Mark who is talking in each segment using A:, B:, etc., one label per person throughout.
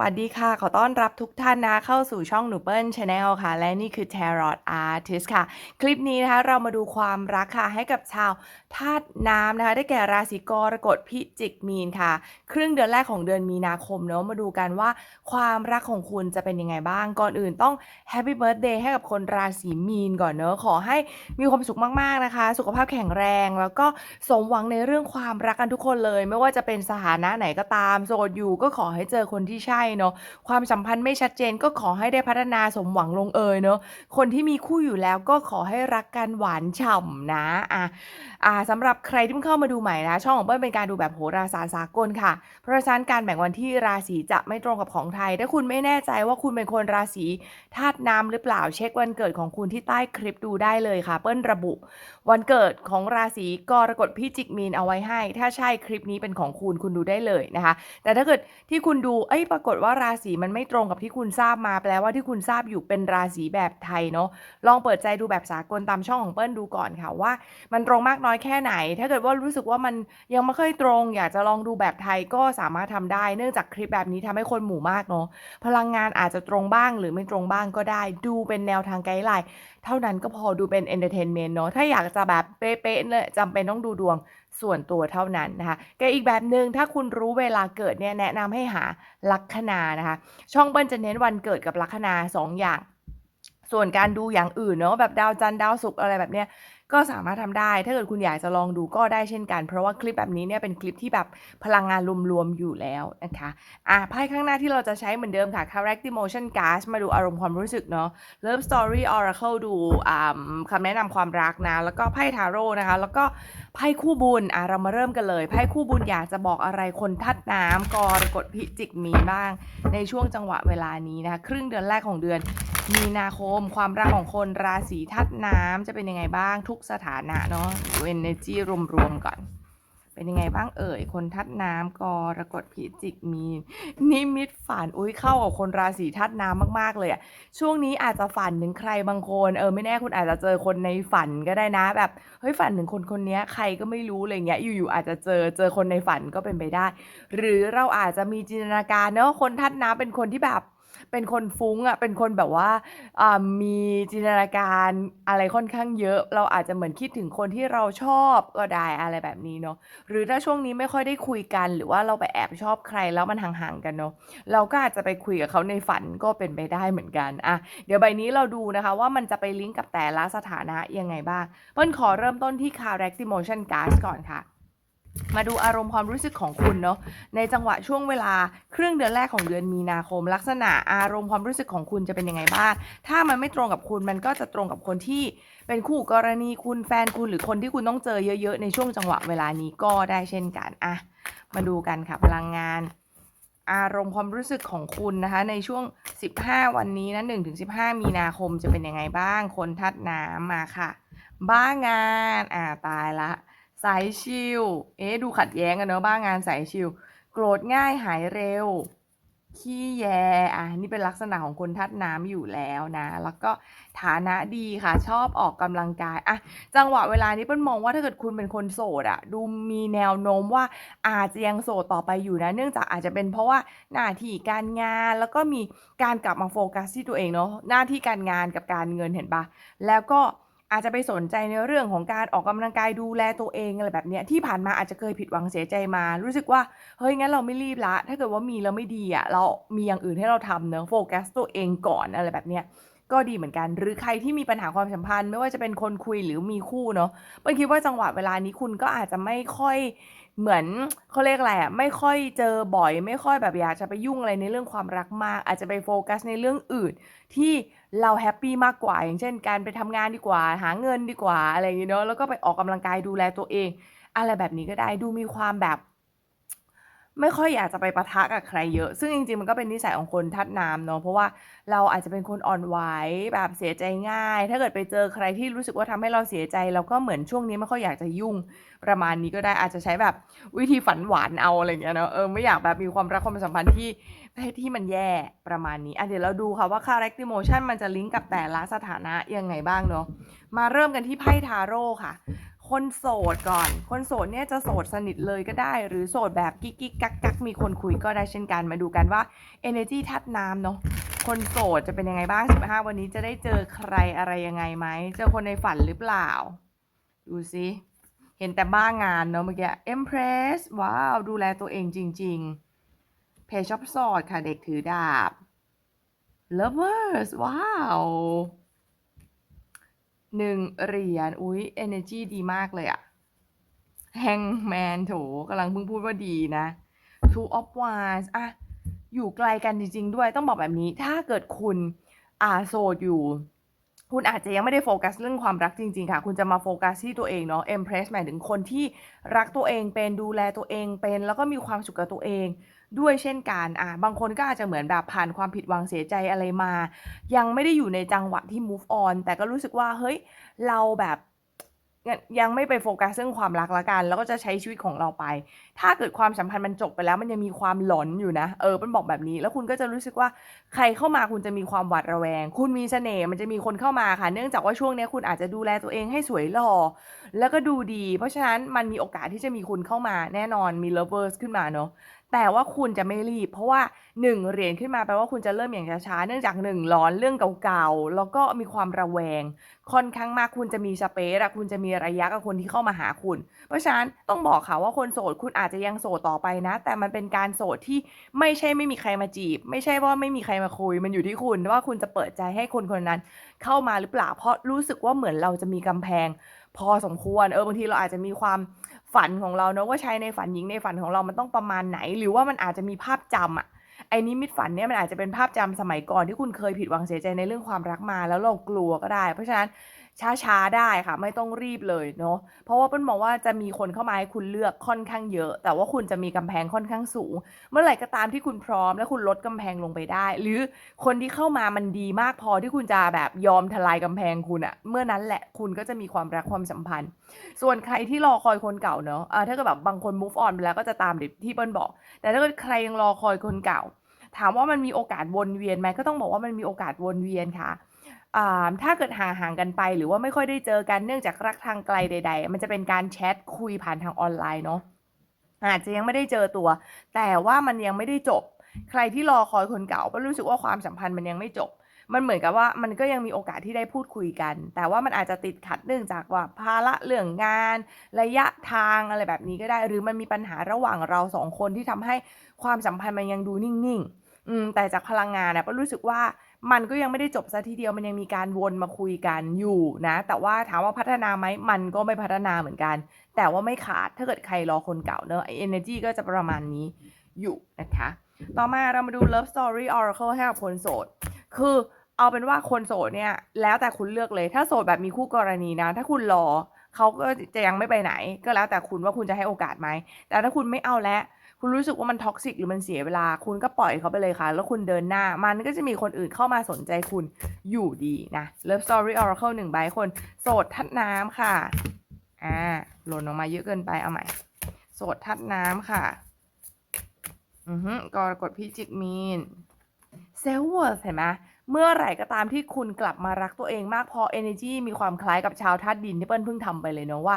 A: วัสดีค่ะ ขอต้อนรับทุกท่านนะเข้าสู่ช่องหนูเปิ้ลชาแนลค่ะ และนี่คือ Tarot Artist ค่ะ คลิปนี้นะคะเรามาดูความรักค่ะ ให้กับชาวธาตุน้ำนะคะ ได้แก่ราศีกรกฎพิจิกมีนค่ะ ครึ่งเดือนแรกของเดือนมีนาคมเนาะมาดูกันว่าความรักของคุณจะเป็นยังไงบ้าง ก่อนอื่นต้อง Happy Birthday ให้กับคนราศีมีนก่อนเนอะขอให้มีความสุขมากๆนะคะ สุขภาพแข็งแรง แล้วก็สมหวังในเรื่องความรักกันทุกคนเลย ไม่ว่าจะเป็นสถานะไหนก็ตามโสดอยู่ก็ขอให้เจอคนที่ใช่เนาะความสัมพันธ์ไม่ชัดเจนก็ขอให้ได้พัฒนาสมหวังลงเอยเนาะคนที่มีคู่อยู่แล้วก็ขอให้รักกันหวานฉ่ำนะอะอ่าสำหรับใครที่เพิ่งเข้ามาดูใหม่นะ ช่องของเปิ้ลเป็นการดูแบบโหราศาสตร์สากลค่ะ เพราะฉะนั้นการแบ่งวันที่ราศีจะไม่ตรงกับของไทย ถ้าคุณไม่แน่ใจว่าคุณเป็นคนราศีธาตุน้ำหรือเปล่าเช็ควันเกิดของคุณที่ใต้คลิปดูได้เลยค่ะ เปิ้ลระบุ วันเกิดของราศีกรกฎพิจิกมีนเอาไว้ให้ ถ้าใช่คลิปนี้เป็นของคุณคุณดูได้เลยนะคะ แต่ถ้าเกิดที่คุณดูเอ้ยปรากฏว่าราศีมันไม่ตรงกับที่คุณทราบมาแปลว่าที่คุณทราบอยู่เป็นราศีแบบไทยเนาะลองเปิดใจดูแบบสากลตามช่องของเปิ้ลดูก่อนค่ะว่า มันตรงมากน้อยแค่ไหน ถ้าเกิดว่ารู้สึกว่ามันยังไม่ค่อยตรง อยากจะลองดูแบบไทยก็สามารถทำได้ เนื่องจากคลิปแบบนี้ทำให้คนหมู่มากเนาะพลังงานอาจจะตรงบ้างหรือไม่ตรงบ้างก็ได้ ดูเป็นแนวทางไกด์ไลน์เท่านั้นก็พอดูเป็นเอนเตอร์เทนเมนต์เนาะถ้าอยากจะแบบเป๊ะๆเลยจำเป็นต้องดูดวง ส่วนตัวเท่านั้นนะคะแกอีกแบบหนึ่งถ้าคุณรู้เวลาเกิดเนี่ยแนะนำให้หาลัคนานะคะ ช่องเบิ้ลจะเน้นวันเกิดกับลัคนาสองอย่าง ส่วนการดูอย่างอื่นเนาะแบบดาวจันทร์ดาวศุกร์อะไรแบบเนี้ย ก็สามารถทำได้ ถ้าเกิดคุณอยากจะลองดูก็ได้เช่นกัน เพราะว่าคลิปแบบนี้เนี่ยเป็นคลิปที่แบบพลังงานรวมๆอยู่แล้วนะคะอะไพ่ข้างหน้าที่เราจะใช้เหมือนเดิมค่ะ Character Emotion Card มาดูอารมณ์ความรู้สึกเนาะ Love Story Oracle ดูอ่าคำแนะนำความรักนะ แล้วก็ไพ่ทาโร่นะคะ แล้วก็ไพ่คู่บุญอะเรามาเริ่มกันเลย ไพ่คู่บุญอยากจะบอกอะไรคนทัดน้ำกรกฎพิจิกมีบ้าง ในช่วงจังหวะเวลานี้นะคะ ครึ่งเดือนแรกของเดือนมีนาคม ความรักของคนราศีทัดน้ำจะเป็นยังไงบ้างทุกสถานะเนาะดู energy รวมๆก่อน เป็นยังไงบ้างเอ่ย คนทัดน้ำกรกฎพิจิกมีนิมิตฝันอุ้ยเข้ากับคนราศีทัดน้ำมากๆเลยอะช่วงนี้อาจจะฝันถึงใครบางคนเออไม่แน่คุณอาจจะเจอคนในฝันก็ได้นะ แบบเฮ้ยฝันถึงคนคนนี้ใครก็ไม่รู้อะไรเงี้ยอยู่ๆอาจจะเจอเจอคนในฝันก็เป็นไปได้ หรือเราอาจจะมีจินตนาการเนอะคนทัดน้ำเป็นคนที่แบบ เป็นคนฟุ้งอะเป็นคนแบบว่า อ่า มีจินตนาการอะไรค่อนข้างเยอะ เราอาจจะเหมือนคิดถึงคนที่เราชอบก็ได้ อะไรแบบนี้เนาะ หรือถ้าช่วงนี้ไม่ค่อยได้คุยกัน หรือว่าเราไปแอบชอบใครแล้วมันห่างๆกันเนาะ เราก็อาจจะไปคุยกับเขาในฝันก็เป็นไปได้เหมือนกันอะเดี๋ยวใบนี้เราดูนะคะว่ามันจะไปลิงก์กับแต่ละสถานะยังไงบ้างเปิ้ลขอเริ่มต้นที่ Character Emotion Card ก่อนค่ะ มาดูอารมณ์ความรู้สึกของคุณเนาะในจังหวะช่วงเวลาครึ่งเดือนแรกของเดือนมีนาคม ลักษณะอารมณ์ความรู้สึกของคุณจะเป็นยังไงบ้างถ้ามันไม่ตรงกับคุณมันก็จะตรงกับคนที่เป็นคู่กรณีคุณแฟนคุณหรือคนที่คุณต้องเจอเยอะ ๆ ในช่วงจังหวะเวลานี้ก็ได้เช่นกันอะมาดูกันค่ะพลังงาน อารมณ์ความรู้สึกของคุณนะคะ ในช่วง 15 วันนี้นะ1-15 มีนาคมจะเป็นยังไงบ้าง คนทัดน้ำมาค่ะ บ้างานอ่าตายละ สายชิล เอ๊ะดูขัดแย้งกันเนอะบ้างงานสายชิล โกรธง่ายหายเร็ว ขี้แย อะนี่เป็นลักษณะของคนทัดน้ำอยู่แล้วนะ แล้วก็ฐานะดีค่ะ ชอบออกกำลังกาย อะ จังหวะเวลานี้เปิ้ลมองว่าถ้าเกิดคุณเป็นคนโสดอะดูมีแนวโน้มว่าอาจจะยังโสดต่อไปอยู่นะ เนื่องจากอาจจะเป็นเพราะว่าหน้าที่การงานแล้วก็มีการกลับมาโฟกัสที่ตัวเองเนาะ หน้าที่การงานกับการเงินเห็นปะแล้วก็ อาจจะไปสนใจในเรื่องของการออกกำลังกายดูแลตัวเองอะไรแบบเนี้ยที่ผ่านมาอาจจะเคยผิดหวังเสียใจมา รู้สึกว่าเฮ้ยงั้นเราไม่รีบละ ถ้าเกิดว่ามีแล้วไม่ดีอะเรามีอย่างอื่นให้เราทำเนอะโฟกัสตัวเองก่อนอะไรแบบเนี้ยก็ดีเหมือนกัน หรือใครที่มีปัญหาความสัมพันธ์ ไม่ว่าจะเป็นคนคุยหรือมีคู่เนาะเปิ้ลคิดว่าจังหวะเวลานี้คุณก็อาจจะไม่ค่อย เหมือน เขาเรียกอะไรอะไม่ค่อยเจอบ่อย ไม่ค่อยแบบอยากจะไปยุ่งอะไรในเรื่องความรักมาก อาจจะไปโฟกัสในเรื่องอื่น ที่เราแฮปปี้มากกว่า อย่างเช่น การไปทำงานดีกว่า หาเงินดีกว่าอะไรอย่างงี้เนาะแล้วก็ไปออกกำลังกายดูแลตัวเอง อะไรแบบนี้ก็ได้ดูมีความแบบ ไม่ค่อยอยากจะไปปะทะกับใครเยอะ ซึ่งจริงๆ มันก็เป็นนิสัยของคนทัดน้ำเนาะ เพราะว่าเราอาจจะเป็นคนอ่อนไหวแบบเสียใจง่าย ถ้าเกิดไปเจอใครที่รู้สึกว่าทำให้เราเสียใจ เราก็เหมือนช่วงนี้ไม่ค่อยอยากจะยุ่งประมาณนี้ก็ได้อาจจะใช้แบบวิธีฝันหวานเอาอะไรเงี้ยเนาะ เออไม่อยากแบบมีความรักความสัมพันธ์ที่ที่มันแย่ประมาณนี้อะเดี๋ยวเราดูค่ะว่า Character Emotion มันจะลิงก์กับแต่ละสถานะยังไงบ้างเนาะ มาเริ่มกันที่ไพ่ทาโร่ค่ะ คนโสดก่อน คนโสดเนี่ยจะโสดสนิทเลยก็ได้ หรือโสดแบบกิ๊กกิ๊กกักกักมีคนคุยก็ได้เช่นกัน มาดูกันว่า energy ทัดน้ำเนาะ คนโสดจะเป็นยังไงบ้าง 15 วันนี้จะได้เจอใครอะไรยังไงไหม เจอคนในฝันหรือเปล่า ดูสิเห็นแต่บ้างานเนาะเมื่อกี้ Empress ว้าว ดูแลตัวเองจริงๆ Page of Swords ค่ะเด็กถือดาบ Lovers ว้าว หนึ่งเหรียญอุ๊ย energy ดีมากเลยอะ Hangman โถกำลังเพิ่งพูดว่าดีนะ Two of Wands อะอยู่ไกลกันจริง ๆ ด้วยต้องบอกแบบนี้ ถ้าเกิดคุณอ่าโสดอยู่ คุณอาจจะยังไม่ได้โฟกัสเรื่องความรักจริง ๆ ค่ะ คุณจะมาโฟกัสที่ตัวเองเนาะ Empress หมายถึงคนที่รักตัวเองเป็นดูแลตัวเองเป็น แล้วก็มีความสุขกับตัวเอง ด้วยเช่นกันอะบางคนก็อาจจะเหมือนแบบผ่านความผิดหวังเสียใจอะไรมา ยังไม่ได้อยู่ในจังหวะที่ move on แต่ก็รู้สึกว่าเฮ้ยเราแบบยังไม่ไปโฟกัสเรื่องความรักละกัน แล้วก็จะใช้ชีวิตของเราไป ถ้าเกิดความสัมพันธ์มันจบไปแล้ว มันยังมีความหลอนอยู่นะ เออเป็นบอกแบบนี้ แล้วคุณก็จะรู้สึกว่าใครเข้ามาคุณจะมีความหวาดระแวง คุณมีเสน่ห์มันจะมีคนเข้ามาค่ะ เนื่องจากว่าช่วงนี้คุณอาจจะดูแลตัวเองให้สวยหล่อ แล้วก็ดูดี เพราะฉะนั้นมันมีโอกาสที่จะมีคุณเข้ามาแน่นอนมี lovers ขึ้นมาเนาะ แต่ว่าคุณจะไม่รีบ เพราะว่า 1 เหรียญขึ้นมาแปลว่าคุณจะเริ่มอย่างช้าๆเนื่องจาก 1 ร้อนเรื่องเก่าๆ แล้วก็มีความระแวง ค่อนข้างมากคุณจะมีสเปซอะคุณจะมีระยะกับคนที่เข้ามาหาคุณ เพราะฉะนั้นต้องบอกค่ะว่าคนโสดคุณอาจจะยังโสดต่อไปนะ แต่มันเป็นการโสดที่ไม่ใช่ไม่มีใครมาจีบ ไม่ใช่ว่าไม่มีใครมาคุย มันอยู่ที่คุณว่าคุณจะเปิดใจให้คนคนนั้น เข้ามาหรือเปล่า เพราะรู้สึกว่าเหมือนเราจะมีกำแพง พอสมควรเออบางทีเราอาจจะมีความ ฝันของเราเนอะว่าชายในฝันหญิงในฝันของเรามันต้องประมาณไหน หรือว่ามันอาจจะมีภาพจำอะไอ้นิมิตฝันเนี่ยมันอาจจะเป็นภาพจำสมัยก่อนที่คุณเคยผิดหวังเสียใจในเรื่องความรักมาแล้วเรากลัวก็ได้ เพราะฉะนั้น ช้าๆได้ค่ะ ไม่ต้องรีบเลยเนาะเพราะว่าเปิ้ลมองว่าจะมีคนเข้ามาให้คุณเลือกค่อนข้างเยอะ แต่ว่าคุณจะมีกำแพงค่อนข้างสูง เมื่อไหร่ก็ตามที่คุณพร้อม และคุณลดกำแพงลงไปได้ หรือคนที่เข้ามามันดีมากพอที่คุณจะแบบยอมทลายกำแพงคุณอะเมื่อนั้นแหละคุณก็จะมีความรักความสัมพันธ์ ส่วนใครที่รอคอยคนเก่าเนาะอ่าถ้าเกิดแบบบางคน move on ไปแล้วก็จะตามที่เปิ้ลบอก แต่ถ้าเกิดใครยังรอคอยคนเก่าถามว่ามันมีโอกาสวนเวียนไหมก็ต้องบอกว่ามันมีโอกาสวนเวียนค่ะ ถ้าเกิดห่างๆกันไป หรือว่าไม่ค่อยได้เจอกันเนื่องจากรักทางไกลใด ๆ มันจะเป็นการแชทคุยผ่านทางออนไลน์เนาะอาจจะยังไม่ได้เจอตัว แต่ว่ามันยังไม่ได้จบ ใครที่รอคอยคนเก่าก็รู้สึกว่าความสัมพันธ์มันยังไม่จบ มันเหมือนกับว่ามันก็ยังมีโอกาสที่ได้พูดคุยกัน แต่ว่ามันอาจจะติดขัดเนื่องจากว่าภาระเรื่องงาน ระยะทางอะไรแบบนี้ก็ได้ หรือมันมีปัญหาระหว่างเราสองคนที่ทำให้ความสัมพันธ์มันยังดูนิ่งๆ อืมแต่จากพลังงานนะก็รู้สึกว่า มันก็ยังไม่ได้จบซะทีเดียวมันยังมีการวนมาคุยกันอยู่นะ แต่ว่าถามว่าพัฒนาไหมมันก็ไม่พัฒนาเหมือนกัน แต่ว่าไม่ขาดถ้าเกิดใครรอคนเก่าเนอะ energy ก็จะประมาณนี้อยู่นะคะ ต่อมาเรามาดู love story oracle ให้กับคนโสด คือเอาเป็นว่าคนโสดเนี่ยแล้วแต่คุณเลือกเลย ถ้าโสดแบบมีคู่กรณีนะ ถ้าคุณรอเขาก็จะยังไม่ไปไหน ก็แล้วแต่คุณว่าคุณจะให้โอกาสไหม แต่ถ้าคุณไม่เอาแล้ว คุณรู้สึกว่ามันท็อกซิกหรือมันเสียเวลา คุณก็ปล่อยเขาไปเลยค่ะ แล้วคุณเดินหน้า มันก็จะมีคนอื่นเข้ามาสนใจคุณอยู่ดีนะ Love Story Oracle หนึ่งใบคน โสดทัดน้ำค่ะ อ่า หล่นออกมาเยอะเกินไป เอาใหม่ โสดทัดน้ำค่ะ อือฮึกรกฎพิจิกมีนเซลเวิร์เห็นไหมเมื่อไหร่ก็ตามที่คุณกลับมารักตัวเองมากพอ energy มีความคล้ายกับชาวธาตุดินที่เปิ้ลเพิ่งทำไปเลยเนาะว่า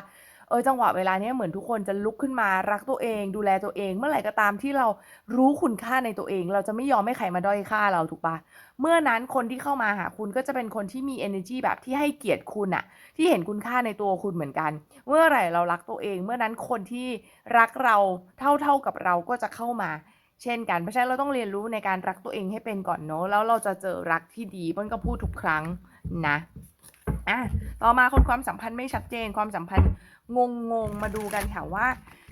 A: เออจังหวะเวลาเนี้ยเหมือนทุกคนจะลุกขึ้นมารักตัวเอง ดูแลตัวเอง เมื่อไหร่ก็ตามที่เรารู้คุณค่าในตัวเอง เราจะไม่ยอมให้ใครมาด้อยค่าเราถูกปะเมื่อนั้นคนที่เข้ามาหาคุณก็จะเป็นคนที่มี energy แบบที่ให้เกียรติคุณอะที่เห็นคุณค่าในตัวคุณเหมือนกัน เมื่อไหร่เรารักตัวเอง เมื่อนั้นคนที่รักเราเท่าๆกับเราก็จะเข้ามา เช่นกันเพราะฉะนั้นเราต้องเรียนรู้ในการรักตัวเองให้เป็นก่อนเนาะแล้วเราจะเจอรักที่ดีเปิ้ลก็พูดทุกครั้งนะ อะต่อมาคนความสัมพันธ์ไม่ชัดเจนความสัมพันธ์งงงๆมาดูกันค่ะว่า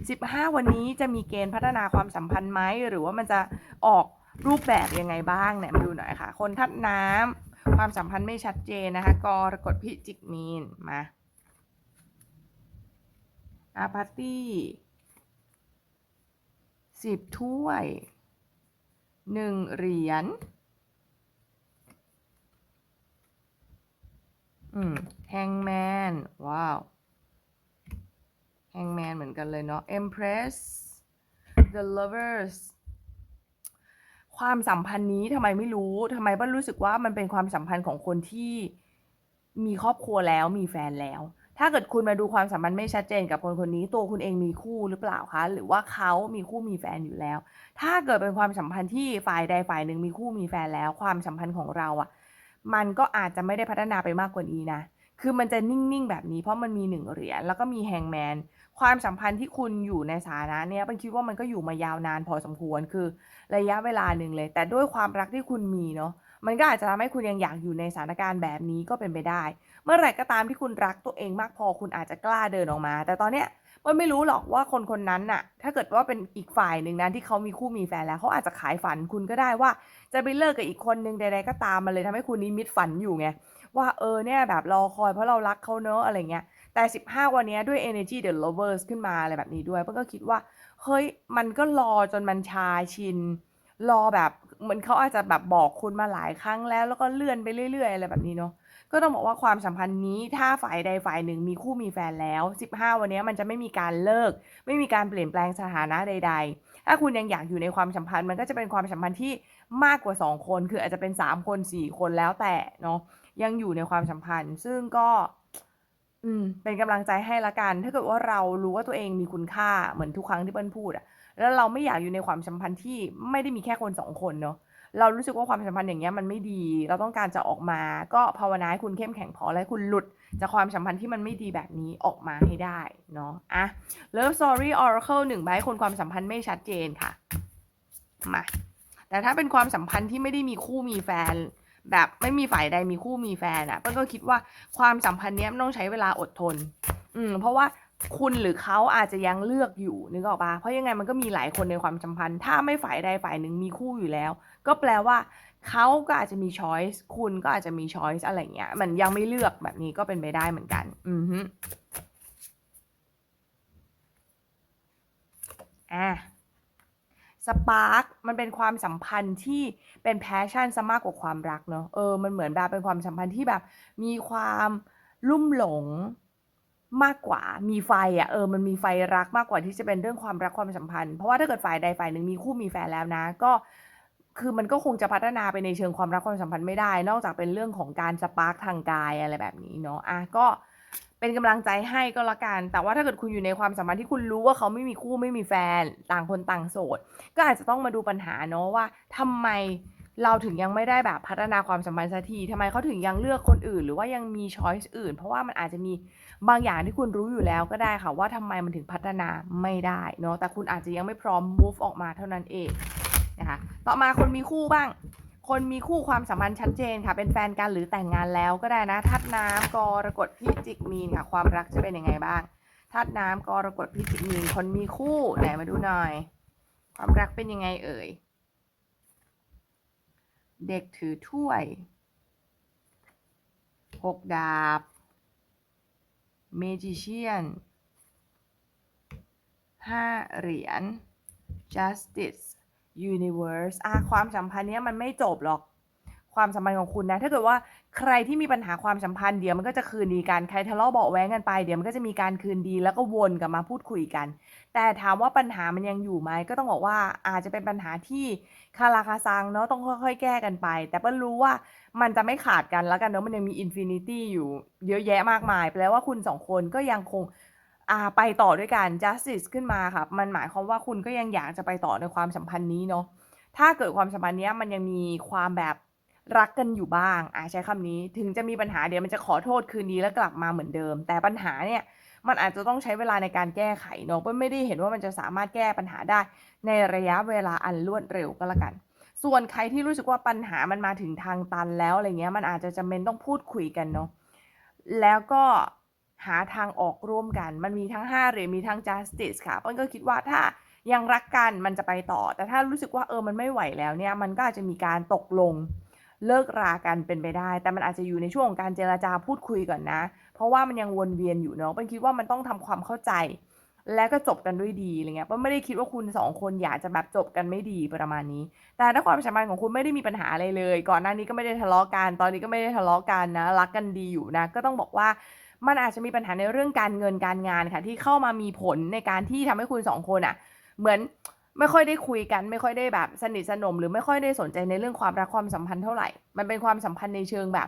A: 15 วันนี้จะมีเกณฑ์พัฒนาความสัมพันธ์ไหมหรือว่ามันจะออกรูปแบบยังไงบ้างเนี่ยมาดูหน่อยค่ะ คนทัดน้ำความสัมพันธ์ไม่ชัดเจนนะคะกรกฎพิจิกมีนมาอาพาร์ตี้สิบถ้วยหนึ่งเหรียญ อืมแฮงแมนว้าวแฮงแมนเหมือนกันเลยเนาะ Empress The Lovers ความสัมพันธ์นี้ทำไมไม่รู้ทำไมบ้านรู้สึกว่ามันเป็นความสัมพันธ์ของคนที่มีครอบครัวแล้วมีแฟนแล้ว ถ้าเกิดคุณมาดูความสัมพันธ์ไม่ชัดเจนกับคนคนนี้ ตัวคุณเองมีคู่หรือเปล่าคะ หรือว่าเขามีคู่มีแฟนอยู่แล้ว ถ้าเกิดเป็นความสัมพันธ์ที่ฝ่ายใดฝ่ายหนึ่งมีคู่มีแฟนแล้ว ความสัมพันธ์ของเราอะ มันก็อาจจะไม่ได้พัฒนาไปมากกว่านี้นะ คือมันจะนิ่งๆแบบนี้เพราะมันมีหนึ่งเหรียญแล้วก็มีแฮงแมนความสัมพันธ์ที่คุณอยู่ในสถานะเนี้ยเป็นคิดว่ามันก็อยู่มายาวนานพอสมควรคือระยะเวลาหนึ่งเลย แต่ด้วยความรักที่คุณมีเนาะมันก็อาจจะทำให้คุณยังอยากอยู่ในสถานการณ์แบบนี้ก็เป็นไปได้ เมื่อไหร่ก็ตามที่คุณรักตัวเองมากพอคุณอาจจะกล้าเดินออกมา แต่ตอนเนี้ย มันไม่รู้หรอกว่าคนคนนั้นน่ะ ถ้าเกิดว่าเป็นอีกฝ่ายหนึ่งนั้นที่เขามีคู่มีแฟนแล้วเขาอาจจะขายฝันคุณก็ได้ว่า จะไปเลิกกับอีกคนนึงใดๆก็ตามมันเลยทำให้คุณนิมิตฝันอยู่ไงว่าเออเนี่ยแบบรอคอยเพราะเรารักเขาเนอะอะไรเงี้ยแต่ 15 วันนี้ด้วย energy the lovers ขึ้นมาอะไรแบบนี้ด้วยเปิ้ลก็คิดว่าเฮ้ยมันก็รอจนมันชาชิน รอแบบเหมือนเขาอาจจะแบบบอกคุณมาหลายครั้งแล้ว แล้วก็เลื่อนไปเรื่อยๆอะไรแบบนี้เนาะ ก็ต้องบอกว่าความสัมพันธ์นี้ถ้าฝ่ายใดฝ่ายหนึ่งมีคู่มีแฟนแล้ว 15 วันนี้มันจะไม่มีการเลิก ไม่มีการเปลี่ยนแปลงสถานะใด ๆ ถ้าคุณยังอยากอยู่ในความสัมพันธ์มันก็จะเป็นความสัมพันธ์ที่มากกว่า 2 คน คืออาจจะเป็น 3 คน 4 คนแล้วแต่เนาะยังอยู่ในความสัมพันธ์ ซึ่งก็อืมเป็นกำลังใจให้ละกัน ถ้าเกิดว่าเรารู้ว่าตัวเองมีคุณค่าเหมือนทุกครั้งที่เปิ้ลพูดอะแล้วเราไม่อยากอยู่ในความสัมพันธ์ที่ไม่ได้มีแค่คนสองคนเนาะ เรารู้สึกว่าความสัมพันธ์อย่างเงี้ยมันไม่ดี เราต้องการจะออกมา ก็ภาวนาให้คุณเข้มแข็งพอและคุณหลุด จากความสัมพันธ์ที่มันไม่ดีแบบนี้ออกมาให้ได้เนาะอะ Love Story Oracle หนึ่งใบให้คนความสัมพันธ์ไม่ชัดเจนค่ะมาแต่ถ้าเป็นความสัมพันธ์ที่ไม่ได้มีคู่มีแฟน แบบไม่มีฝ่ายใดมีคู่มีแฟนอะ่ะเปิ้ลก็คิดว่าความสัมพันธ์เนี้ยต้องใช้เวลาอดทน อืมเพราะว่าคุณหรือเขาอาจจะยังเลือกอยู่นึกออกปะเพราะยังไงมันก็มีหลายคนในความสัมพันธ์ ถ้าไม่ฝ่ายใดฝ่ายหนึ่งมีคู่อยู่แล้ว ก็แปลว่าเขาก็อาจจะมีช้อยส์คุณก็อาจจะมีช้อยส์อะไรเงี้ยมันยังไม่เลือกแบบนี้ก็เป็นไปได้เหมือนกัน อือฮึอะสปาร์กมันเป็นความสัมพันธ์ที่เป็นแพชชั่นซะมากกว่าความรักเนาะเออมันเหมือนแบบเป็นความสัมพันธ์ที่แบบมีความลุ่มหลงมากกว่ามีไฟอะ่ะเออมันมีไฟรักมากกว่าที่จะเป็นเรื่องความรักความสัมพันธ์เพราะว่าถ้าเกิดฝ่ายใดฝ่ายหนึ่งมีคู่มีแฟนแล้วนะ ก็ คือมันก็คงจะพัฒนาไปในเชิงความรักความสัมพันธ์ไม่ได้ นอกจากเป็นเรื่องของการสปาร์กทางกายอะไรแบบนี้เนาะอะก็เป็นกำลังใจให้ก็แล้วกัน แต่ว่าถ้าเกิดคุณอยู่ในความสัมพันธ์ที่คุณรู้ว่าเขาไม่มีคู่ไม่มีแฟน ต่างคนต่างโสด ก็อาจจะต้องมาดูปัญหาเนาะว่าทำไมเราถึงยังไม่ได้แบบพัฒนาความสัมพันธ์สักทีทำไมเขาถึงยังเลือกคนอื่น หรือว่ายังมีช้อยส์อื่น เพราะว่ามันอาจจะมีบางอย่างที่คุณรู้อยู่แล้วก็ได้ค่ะว่าทำไมมันถึงพัฒนาไม่ได้เนาะ แต่คุณอาจจะยังไม่พร้อม move ออกมาเท่านั้นเอง นะคะ ต่อมาคนมีคู่บ้าง คนมีคู่ความสัมพันธ์ชัดเจนค่ะ เป็นแฟนกันหรือแต่งงานแล้วก็ได้นะทัดน้ำกรกฎพิจิกมีนค่ะ ความรักจะเป็นยังไงบ้างทัดน้ำกรกฎพิจิกมีนคนมีคู่ไหนมาดูหน่อย ความรักเป็นยังไงเอ่ย เด็กถือถ้วยหกดาบเมจิเชียนห้าเหรียญ justice universe อะความสัมพันธ์เนี้ยมันไม่จบหรอกความสัมพันธ์ของคุณนะ ถ้าเกิดว่าใครที่มีปัญหาความสัมพันธ์เดี๋ยวมันก็จะคืนดีกันใครทะเลาะเบาะแว้งกันไปเดี๋ยวมันก็จะมีการคืนดีแล้วก็วนกลับมาพูดคุยกัน แต่ถามว่าปัญหามันยังอยู่ไหมก็ต้องบอกว่าอาจจะเป็นปัญหาที่คาราคาซังเนาะต้องค่อยๆ แก้กันไป แต่เปิ้ลรู้ว่ามันจะไม่ขาดกันแล้วกันเนาะมันยังมีอินฟินิตี้อยู่เยอะแยะมากมายแปลว่าคุณสองคนก็ยังคง อ่าไปต่อด้วยกัน justice ขึ้นมาค่ะ มันหมายความว่าคุณก็ยังอยากจะไปต่อในความสัมพันธ์นี้เนาะถ้าเกิดความสัมพันธ์นี้มันยังมีความแบบรักกันอยู่บ้างอ่าใช้คำนี้ถึงจะมีปัญหาเดี๋ยวมันจะขอโทษคืนดีแล้วกลับมาเหมือนเดิม แต่ปัญหาเนี่ยมันอาจจะต้องใช้เวลาในการแก้ไขเนาะเปิ้ลไม่ได้เห็นว่ามันจะสามารถแก้ปัญหาได้ ในระยะเวลาอันรวดเร็วก็แล้วกัน ส่วนใครที่รู้สึกว่าปัญหามันมาถึงทางตันแล้วอะไรเงี้ยมันอาจจะจำเป็นต้องพูดคุยกันเนาะแล้วก็ หาทางออกร่วมกัน มันมีทั้ง 5 เหรียญมีทั้ง justice ค่ะเปิ้ลก็คิดว่าถ้ายังรักกันมันจะไปต่อ แต่ถ้ารู้สึกว่าเออมันไม่ไหวแล้วเนี่ยมันก็อาจจะมีการตกลงเลิกรากันเป็นไปได้ แต่มันอาจจะอยู่ในช่วงของการเจราจาพูดคุยก่อนนะ เพราะว่ามันยังวนเวียนอยู่เนาะเปิ้ลคิดว่ามันต้องทำความเข้าใจ แล้วก็จบกันด้วยดีอะไรเงี้ยเปิ้ลไม่ได้คิดว่าคุณสองคนอยากจะแบบจบกันไม่ดีประมาณนี้ แต่ถ้าความสัมพันธ์ของคุณไม่ได้มีปัญหาอะไรเลย ก่อนหน้านี้ก็ไม่ได้ทะเลาะกันตอนนี้ก็ไม่ได้ทะเลาะกันนะ รักกันดีอยู่นะ ก็ต้องบอกว่า มันอาจจะมีปัญหาในเรื่องการเงินการงานค่ะที่เข้ามามีผลในการที่ทำให้คุณสองคนอะ เหมือนไม่ค่อยได้คุยกัน ไม่ค่อยได้แบบสนิทสนม หรือไม่ค่อยได้สนใจในเรื่องความรักความสัมพันธ์เท่าไหร่ มันเป็นความสัมพันธ์ในเชิงแบบ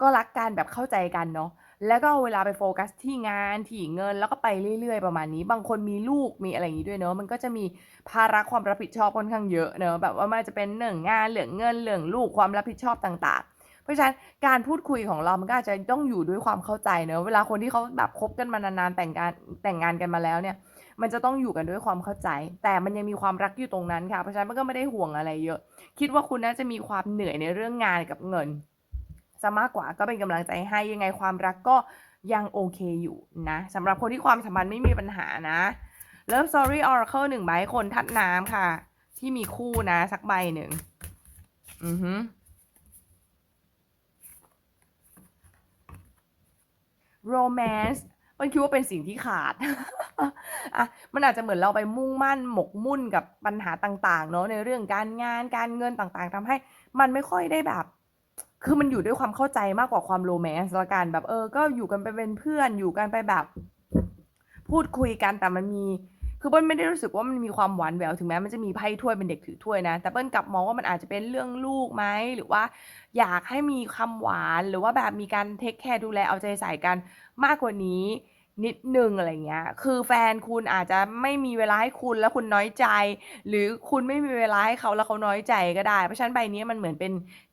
A: ก็รักกันแบบเข้าใจกันเนาะแล้วก็เวลาไปโฟกัสที่งานที่เงินแล้วก็ไปเรื่อยๆประมาณนี้ บางคนมีลูกมีอะไรอย่างงี้ด้วยเนาะมันก็จะมีภาระความรับผิดชอบค่อนข้างเยอะเนาะแบบว่าม่ว่าจะเป็นเรื่องงานเรื่องเงินเรื่องลูกความรับผิดชอบต่างๆ เพราะฉะนั้นการพูดคุยของเรามันก็อาจจะต้องอยู่ด้วยความเข้าใจเนาะเวลาคนที่เขาแบบคบกันมานานๆแต่งงานแต่งงานกันมาแล้วเนี่ย มันจะต้องอยู่กันด้วยความเข้าใจ แต่มันยังมีความรักอยู่ตรงนั้นค่ะเพราะฉะนั้นมันก็ไม่ได้ห่วงอะไรเยอะ คิดว่าคุณน่าจะมีความเหนื่อยในเรื่องงานกับเงินซะมากกว่าก็เป็นกำลังใจให้ยังไงความรักก็ยังโอเคอยู่นะสำหรับคนที่ความสัมพันธ์ไม่มีปัญหานะ Love Story Oracle หนึ่งใบคนทัดน้ำค่ะ ที่มีคู่นะ สักใบหนึ่งอือฮึ Romance มันคิดว่าเป็นสิ่งที่ขาด อะ มันอาจจะเหมือนเราไปมุ่งมั่นหมกมุ่นกับปัญหาต่าง ๆ เนาะในเรื่องการงานการเงินต่างๆทำให้มันไม่ค่อยได้แบบ คือมันอยู่ด้วยความเข้าใจมากกว่าความโรแมนต์ละกันแบบเออ ก็อยู่กันไปเป็นเพื่อนอยู่กันไปแบบ พูดคุยกันแต่มันมี คือเปิ้ลไม่ได้รู้สึกว่ามันมีความหวานแหววถึงแม้มันจะมีไพ่ถ้วยเป็นเด็กถือถ้วยนะ แต่เปิ้ลกลับมองว่ามันอาจจะเป็นเรื่องลูกไหมหรือว่า อยากให้มีคำหวานหรือว่าแบบมีการเทคแคร์ดูแลเอาใจใส่กันมากกว่านี้นิดหนึ่งอะไรเงี้ย คือแฟนคุณอาจจะไม่มีเวลาให้คุณแล้วคุณน้อยใจ หรือคุณไม่มีเวลาให้เขาแล้วเขาน้อยใจก็ได้ เพราะฉะนั้นใบนี้มันเหมือนเป็น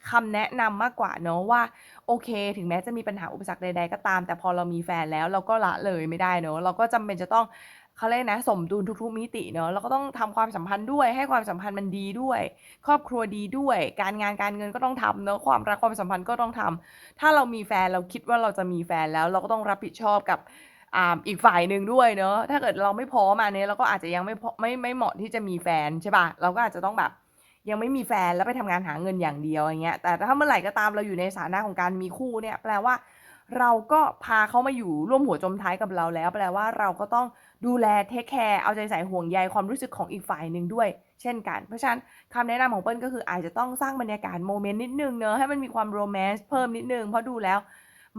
A: คำแนะนำมากกว่าเนาะว่าโอเค ถึงแม้จะมีปัญหาอุปสรรคใด ๆ ก็ตาม แต่พอเรามีแฟนแล้วเราก็ละเลยไม่ได้เนาะเราก็จำเป็นจะต้อง เขาเรียกนะ สมดุลทุกๆมิติเนาะเราก็ต้องทำความสัมพันธ์ด้วยให้ความสัมพันธ์มันดีด้วย ครอบครัวดีด้วย การงานการเงินก็ต้องทำเนาะความรักความสัมพันธ์ก็ต้องทำถ้าเรามีแฟนเราคิดว่าเราจะมีแฟนแล้ว เราก็ต้องรับผิดชอบกับอ่าอีกฝ่ายหนึ่งด้วยเนาะถ้าเกิดเราไม่พร้อมอันนี้เราก็อาจจะยังไม่พอไม่ไม่เหมาะที่จะมีแฟนใช่ป่ะเราก็อาจจะต้องแบบยังไม่มีแฟนแล้วไปทำงานหาเงินอย่างเดียวอย่างเงี้ยแต่ถ้าเมื่อไหร่ก็ตามเราอยู่ในสถานะของการมีคู่เนี่ยแปลว่า เราก็พาเขามาอยู่ร่วมหัวจมท้ายกับเราแล้ว แปลว่าเราก็ต้อง ดูแลเทคแคร์เอาใจใส่ห่วงใยความรู้สึกของอีกฝ่ายหนึ่งด้วย เช่นกัน เพราะฉะนั้นคำแนะนำของเปิ้ลก็คืออาจจะต้องสร้างบรรยากาศโมเมนต์นิดนึงเนอะให้มันมีความโรแมนต์เพิ่มนิดนึงเพราะดูแล้ว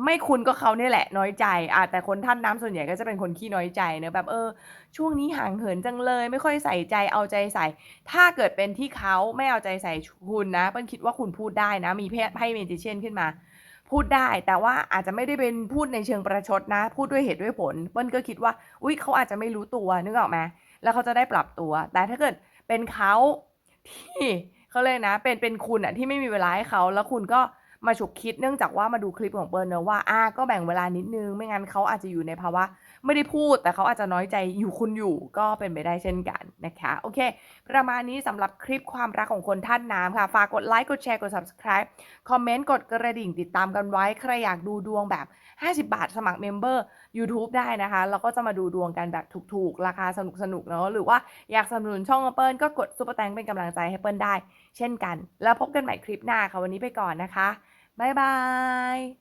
A: ไม่คุณก็เขาเนี่ยแหละน้อยใจอะแต่คนท่านน้ำส่วนใหญ่ก็จะเป็นคนขี้น้อยใจเนอะแบบเออ ช่วงนี้ห่างเหินจังเลย ไม่ค่อยใส่ใจเอาใจใส่ ถ้าเกิดเป็นที่เขาไม่เอาใจใส่คุณนะเปิ้ลคิดว่าคุณพูดได้นะ มีเพศไพ่เมจิเชนขึ้นมา พูดได้แต่ว่าอาจจะไม่ได้เป็นพูดในเชิงประชดนะ พูดด้วยเหตุด้วยผลเปิ้ลก็คิดว่า อุ้ยเขาอาจจะไม่รู้ตัวนึกออกไหมแล้วเขาจะได้ปรับตัว แต่ถ้าเกิดเป็นเขาที่เขาเลยนะ เป็นเป็นคุณอะที่ไม่มีเวลาให้เขาแล้วคุณก็ มาฉุกคิดเนื่องจากว่ามาดูคลิปของเปิ้ลเนอะว่าอ่าก็แบ่งเวลานิดนึง ไม่งั้นเขาอาจจะอยู่ในภาวะไม่ได้พูด แต่เขาอาจจะน้อยใจอยู่คุณอยู่ก็เป็นไปได้เช่นกันนะคะโอเค ประมาณนี้สำหรับคลิปความรักของคนท่านน้ำค่ะ ฝากกดไลค์กดแชร์กด subscribe คอมเมนต์กดกระดิ่งติดตามกันไว้ ใครอยากดูดวงแบบ 50 บาทสมัครเมมเบอร์ YouTube ได้นะคะ แล้วก็จะมาดูดวงกันแบบถูกๆ ราคาสนุกๆเนาะหรือว่าอยากสนับสนุนช่องเปิ้ลก็กดซุปเปอร์แตงเป็นกำลังใจให้เปิ้ลได้ เช่นกัน แล้วพบกันใหม่คลิปหน้าค่ะวันนี้ไปก่อนนะคะ バイバイ。